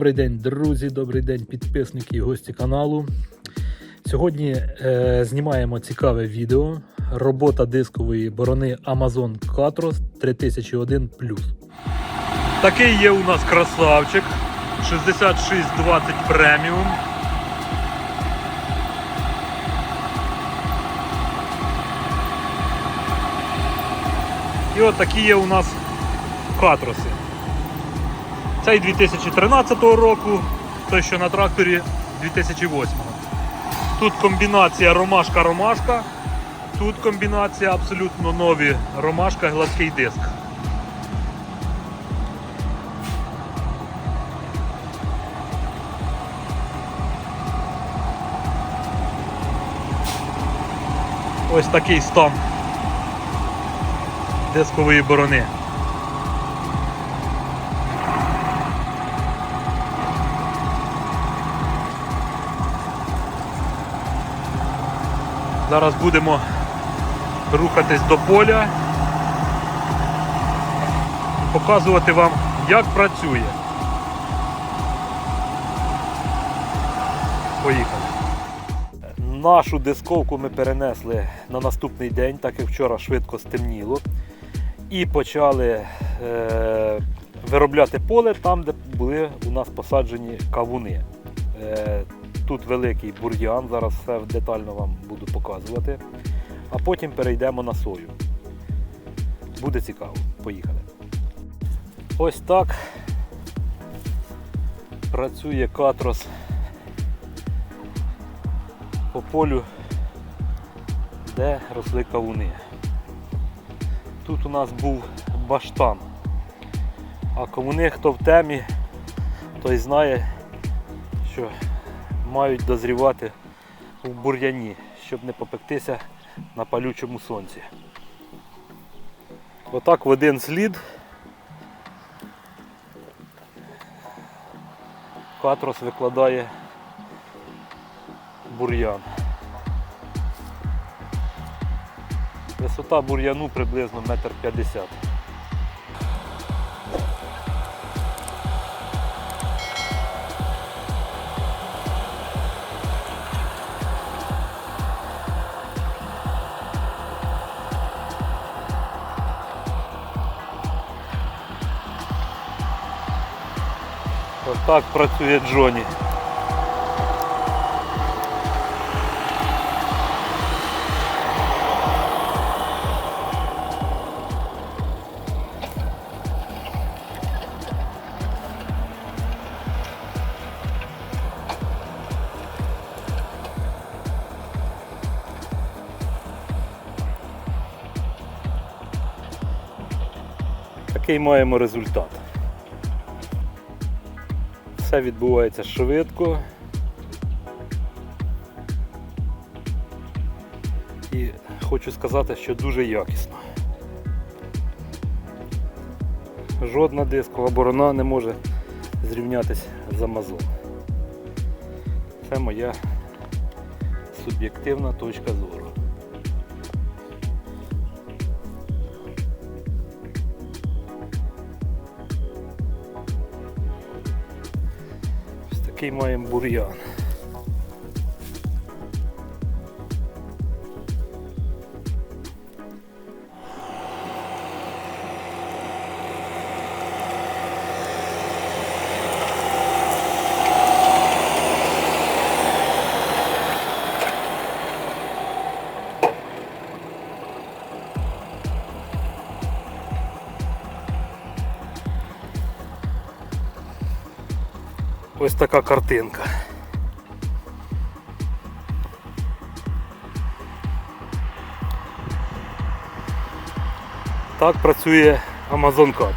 Добрий день, друзі, добрий день, підписники і гості каналу. Сьогодні е, знімаємо цікаве відео. Робота дискової борони Amazon Catros 3001 Такий є у нас красавчик 6620 преміум. І от такі є у нас катроси. Цей 2013 року, той, що на тракторі 2008. Тут комбінація ромашка-ромашка, тут комбінація абсолютно нові ромашка, гладкий диск. Ось такий стан дискової борони. Зараз будемо рухатись до поля, показувати вам, як працює. Поїхали. Нашу дисковку ми перенесли на наступний день, так як вчора швидко стемніло. І почали е, виробляти поле там, де були у нас посаджені кавуни. Е, Тут великий бур'ян, зараз все детально вам буду показувати. А потім перейдемо на сою. Буде цікаво. Поїхали. Ось так працює катрос по полю, де росли кавуни. Тут у нас був баштан. А кавуни, хто в темі, той знає, що мають дозрівати в бур'яні, щоб не попектися на палючому сонці. Отак в один слід катрос викладає бур'ян. Висота бур'яну приблизно метр п'ятдесят. Отак працює Джоні. Такий маємо результат. Все відбувається швидко. І хочу сказати, що дуже якісно. Жодна дискова борона не може зрівнятися з Amazon. Це моя суб'єктивна точка зору. Ось такий маємо бур'ян. Ось така картинка. Так працює Amazon Catus.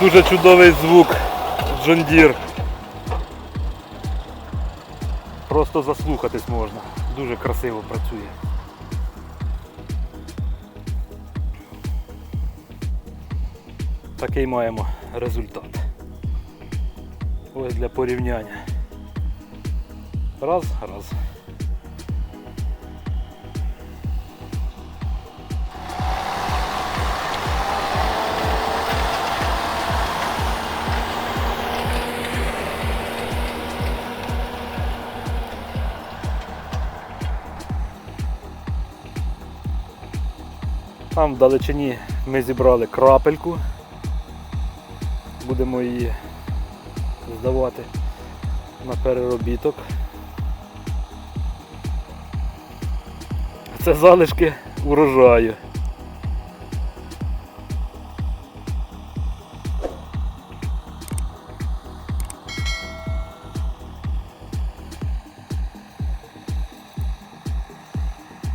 Дуже чудовий звук John Deere. Просто заслухатись можна. Дуже красиво працює. такий маємо результат. Ось для порівняння. Раз, раз. Там в далечині ми зібрали крапельку. Будемо її здавати на переробіток. Це залишки урожаю.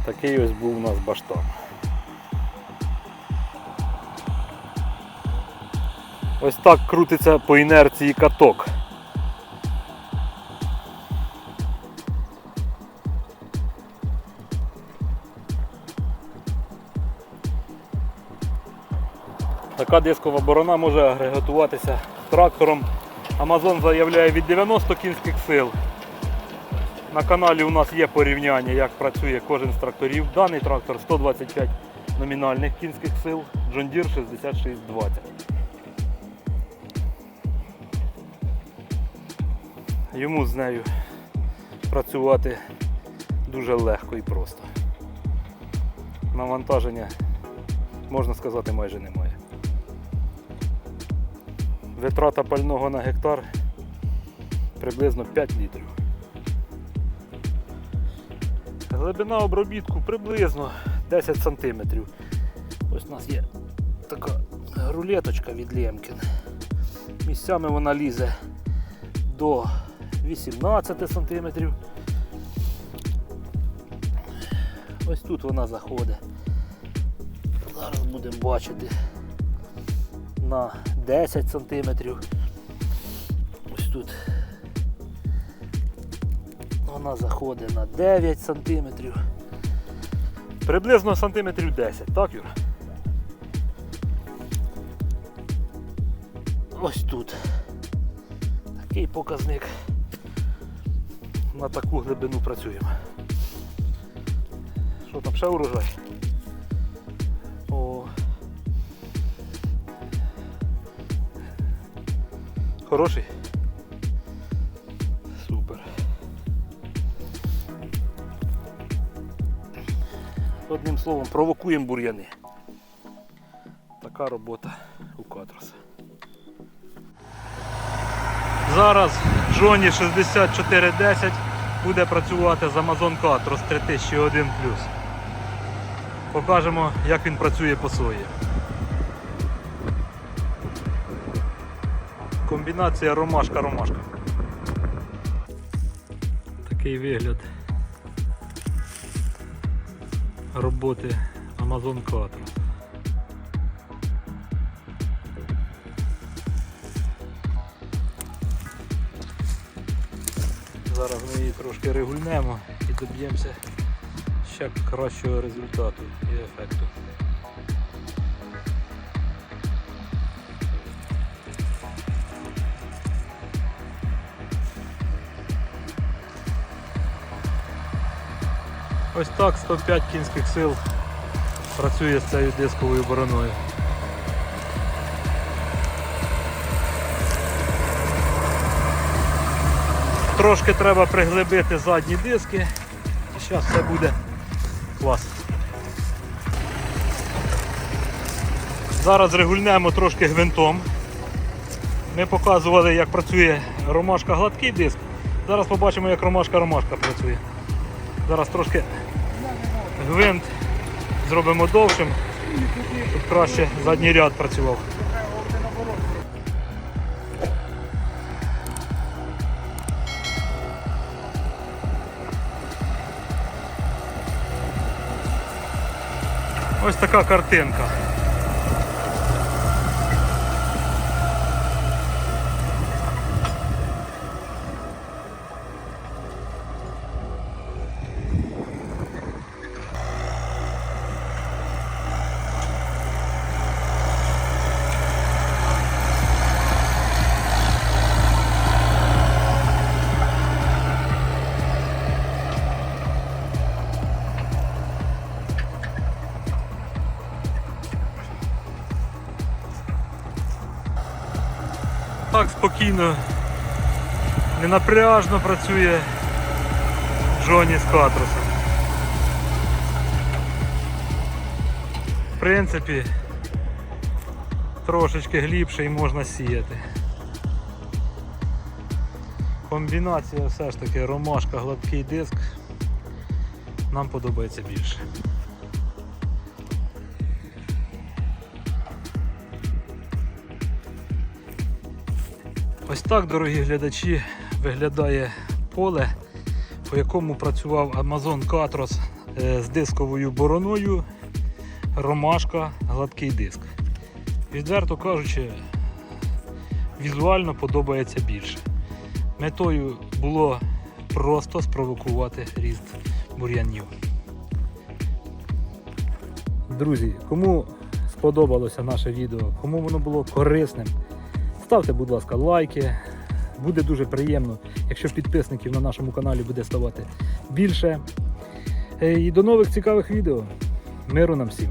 Такий ось був у нас баштан. Ось так крутиться по інерції каток. Така дискова борона може агрегатуватися трактором. Амазон заявляє від 90 кінських сил. На каналі у нас є порівняння, як працює кожен з тракторів. Даний трактор 125 номінальних кінських сил, John Deere 6620. Йому з нею працювати дуже легко і просто. Навантаження, можна сказати, майже немає. Витрата пального на гектар приблизно 5 літрів. Глибина обробітку приблизно 10 см. Ось у нас є така рулеточка від Лемкін. Місцями вона лізе до 18 см. Ось тут вона заходить. Зараз будемо бачити на 10 см. Ось тут вона заходить на 9 см. Приблизно сантиметрів 10, так, Юра? Ось тут. Такий показник. На таку глибину працюємо. Що там, ще урожай? О. Хороший? Супер. Одним словом, провокуємо бур'яни. Така робота у Катроса. Зараз Джоні 6410 буде працювати з Amazon Catros 3001 Покажемо, як він працює по сої. Комбінація ромашка-ромашка. Такий вигляд роботи Amazon Catros. Зараз ми її трошки регульнемо і доб'ємося ще кращого результату і ефекту. Ось так 105 кінських сил працює з цією дисковою бороною. Трошки треба приглибити задні диски і зараз все буде клас. Зараз регульнемо трошки гвинтом. Ми показували, як працює ромашка гладкий диск. Зараз побачимо, як ромашка-ромашка працює. Зараз трошки гвинт зробимо довшим, щоб краще задній ряд працював. Ось така картинка. Спокійно, ненапряжно працює Джоні з Катросом. В принципі, трошечки глибше і можна сіяти. Комбінація все ж таки ромашка, гладкий диск нам подобається більше. Ось так, дорогі глядачі, виглядає поле, по якому працював Amazon Catros е, з дисковою бороною, ромашка, гладкий диск. Відверто кажучи, візуально подобається більше. Метою було просто спровокувати ріст бур'янів. Друзі, кому сподобалося наше відео, кому воно було корисним, ставте, будь ласка, лайки. Буде дуже приємно, якщо підписників на нашому каналі буде ставати більше. Е, І до нових цікавих відео. Миру нам всім!